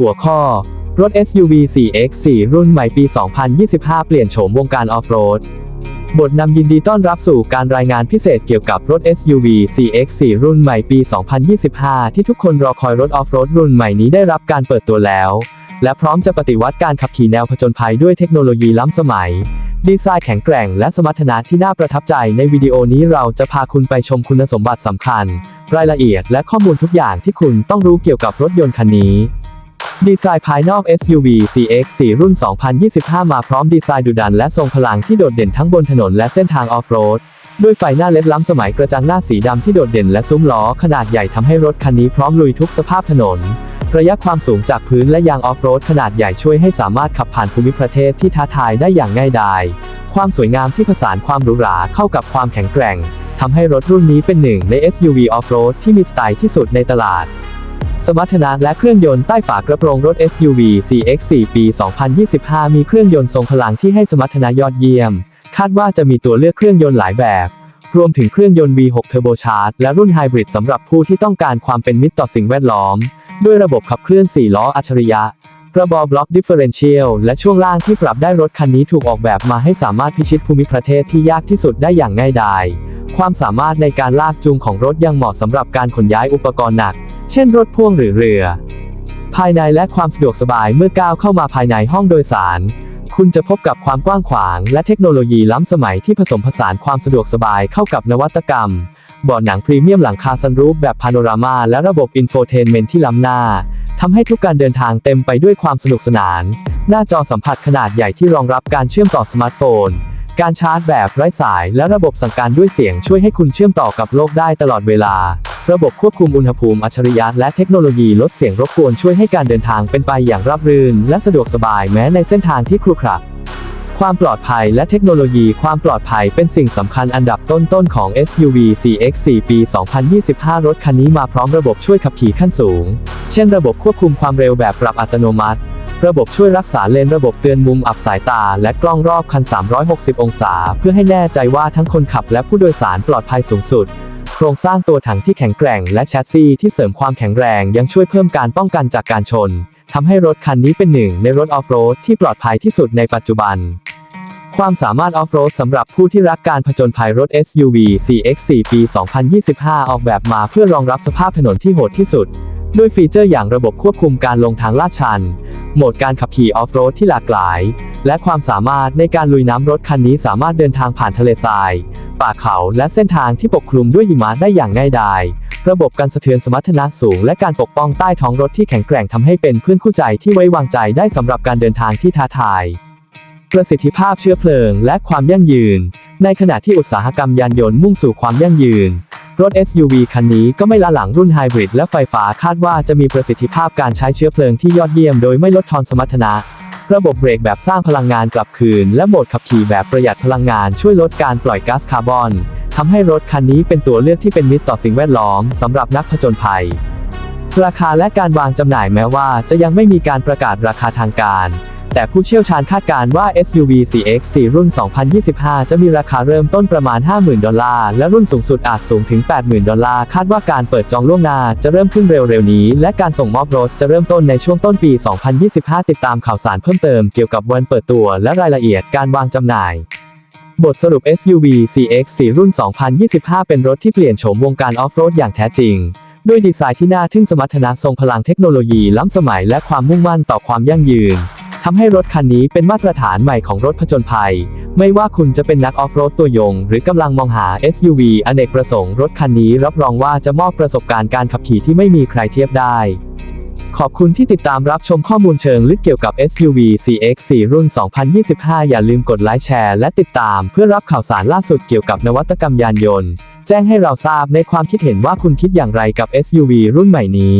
หัวข้อ รถ SUV 4X4 รุ่นใหม่ปี 2025 เปลี่ยนโฉมวงการออฟโรด บทนำยินดีต้อนรับสู่การรายงานพิเศษเกี่ยวกับรถ SUV CX4 รุ่นใหม่ปี 2025 ที่ทุกคนรอคอยรถออฟโรดรุ่นใหม่นี้ได้รับการเปิดตัวแล้ว และพร้อมจะปฏิวัติการขับขี่แนวผจญภัยด้วยเทคโนโลยีล้ำสมัย ดีไซน์แข็งแกร่งและสมรรถนะที่น่าประทับใจในวิดีโอนี้เราจะพาคุณไปชมคุณสมบัติสำคัญรายละเอียดและข้อมูลทุกอย่างที่คุณต้องรู้เกี่ยวกับรถยนต์คันนี้ ดีไซน์ภายนอก SUV CX4 รุ่น 2025 มาพร้อมดีไซน์ดุดันและทรงพลังที่โดดเด่นทั้งบนถนนและเส้นทางออฟโรด ด้วยไฟหน้าเล็ดล้ำสมัยกระจังหน้าสีดำที่โดดเด่นและซุ้มล้อขนาดใหญ่ทำให้รถคันนี้พร้อมลุยทุกสภาพถนน ระยะความสูงจากพื้นและยางออฟโรดขนาดใหญ่ช่วยให้สามารถขับผ่านภูมิประเทศที่ท้าทายได้อย่างง่ายดาย ความสวยงามที่ผสานความหรูหราเข้ากับความแข็งแกร่งทำให้รถรุ่นนี้เป็นหนึ่งใน SUV ออฟโรดที่มีสไตล์ที่สุดในตลาด สมรรถนะและเครื่องยนต์ใต้ฝากระโปรงรถ SUV CX4 ปี 2025 มีเครื่องยนต์ทรงพลังที่ให้สมรรถนะยอดเยี่ยม คาดว่าจะมีตัวเลือกเครื่องยนต์หลายแบบ รวมถึงเครื่องยนต์ V6 Turbocharged และรุ่นไฮบริดสำหรับผู้ที่ต้องการความเป็นมิตรต่อสิ่งแวดล้อม ด้วยระบบขับเคลื่อน 4 ล้ออัจฉริยะระบบบล็อกดิฟเฟอเรนเชียลและช่วงล่างที่ปรับได้รถคันนี้ถูกออกแบบมาให้สามารถพิชิตภูมิประเทศที่ยากที่สุดได้อย่างง่ายดาย ความสามารถในการลากจูงของรถยังเหมาะสำหรับการขนย้ายอุปกรณ์หนัก เช่นรถพ่วงหรือเรือ ภายในและความสะดวกสบายเมื่อก้าวเข้ามาภายในห้องโดยสาร คุณจะพบกับความกว้างขวาง และเทคโนโลยีล้ำสมัยที่ผสมผสานความสะดวกสบายเข้ากับนวัตกรรมเบาะหนังพรีเมียมหลังคาซันรูฟแบบพาโนรามาและระบบอินโฟเทนเมนที่ล้ำหน้าทำให้ทุกการเดินทางเต็มไปด้วยความสนุกสนาน หน้าจอสัมผัสขนาดใหญ่ที่รองรับการเชื่อมต่อสมาร์ทโฟน การชาร์จแบบไร้สายและระบบสั่งการด้วยเสียงช่วยให้คุณเชื่อมต่อกับโลกได้ตลอดเวลา ระบบควบคุมอุณหภูมิอัจฉริยะและเทคโนโลยีลดเสียงรบกวนช่วยให้การเดินทางเป็นไปอย่างราบรื่น และสะดวกสบายแม้ในเส้นทางที่ครุขระความปลอดภัยและเทคโนโลยีความปลอดภัยเป็นสิ่งสำคัญอันดับต้นๆของ SUV CX4 ปี 2025 รถคันนี้มาพร้อมระบบช่วยขับขี่ขั้นสูง เช่นระบบควบคุมความเร็วแบบปรับอัตโนมัติ ระบบช่วยรักษาเลนระบบเตือนมุมอับสายตา และกล้องรอบคัน 360 องศา เพื่อให้แน่ใจว่าทั้งคนขับและผู้โดยสารปลอดภัยสูงสุด ครงสร้างตัวถังที่แข็งแกร่งและแชสซีที่เสริมความแข็งแรงยังช่วยเพิ่มการป้องกันจากการชนทำให้รถคันนี้เป็นหนึ่งในรถออฟโรดที่ปลอดภัยที่สุดในปัจจุบัน ความสามารถออฟโรดสำหรับผู้ที่รักการผจญภัยรถ SUV CX4 ปี 2025 ออกแบบมาเพื่อรองรับสภาพถนนที่โหดที่สุด ด้วยฟีเจอร์อย่างระบบควบคุมการลงทางลาดชัน โหมดการขับขี่ออฟโรดที่หลากหลาย และความสามารถในการลุยน้ำรถคันนี้สามารถเดินทางผ่านทะเลทราย ป่าเขาและเส้นทางที่ปกคลุมด้วยหิมะได้อย่างง่ายดาย ระบบการสะเทือนสมรรถนะสูง และการปกป้องใต้ท้องรถที่แข็งแกร่งทำให้เป็นเพื่อนคู่ใจที่ไว้วางใจได้สำหรับการเดินทางที่ท้าทาย ประสิทธิภาพเชื้อเพลิง และความยั่งยืน ในขณะที่อุตสาหกรรมยานยนต์มุ่งสู่ความยั่งยืนรถ SUV คันนี้ก็ไม่ละหลังรุ่นไฮบริดและไฟฟ้าคาดว่าจะมีประสิทธิภาพการใช้เชื้อเพลิงที่ยอดเยี่ยมโดยไม่ลดทอนสมรรถนะ ระบบเบรกแบบสร้างพลังงานกลับคืน และโหมดขับขี่แบบประหยัดพลังงานช่วยลดการปล่อยก๊าซคาร์บอนทำให้รถคันนี้เป็นตัวเลือกที่เป็นมิตรต่อสิ่งแวดล้อมสำหรับนักผจญภัย ราคาและการวางจำหน่ายแม้ว่าจะยังไม่มีการประกาศราคาทางการ แต่ผู้เชี่ยวชาญคาดการณ์ว่า SUV CX4 รุ่น 2025 จะมีราคาเริ่มต้นประมาณ 50,000 ดอลลาร์ และรุ่นสูงสุดอาจสูงถึง 80,000 ดอลลาร์ คาดว่าการเปิดจองล่วงหน้าจะเริ่มขึ้นเร็วๆ นี้ และการส่งมอบรถจะเริ่มต้นในช่วงต้นปี 2025 ติดตามข่าวสารเพิ่มเติมเกี่ยวกับวันเปิดตัวและรายละเอียดการวางจำหน่ายบทสรุป SUV CX4 รุ่น 2025 เป็นรถที่เปลี่ยนโฉมวงการออฟโรดอย่างแท้จริง ด้วยดีไซน์ที่น่าทึ่งสมรรถนะทรงพลังเทคโนโลยีล้ำสมัยและความมุ่งมั่นต่อความยั่งยืน ทำให้รถคันนี้เป็นมาตรฐานใหม่ของรถผจญภัย ไม่ว่าคุณจะเป็นนักออฟโรดตัวยง หรือกำลังมองหา SUV อเนกประสงค์รถคันนี้รับรองว่าจะมอบประสบการณ์การขับขี่ที่ไม่มีใครเทียบได้ ขอบคุณที่ติดตามรับชมข้อมูลเชิงลึกเกี่ยวกับ SUV CX4 รุ่น 2025 อย่าลืมกดไลค์แชร์และติดตามเพื่อรับข่าวสารล่าสุดเกี่ยวกับนวัตกรรมยานยนต์ แจ้งให้เราทราบในความคิดเห็นว่าคุณคิดอย่างไรกับ SUV รุ่นใหม่นี้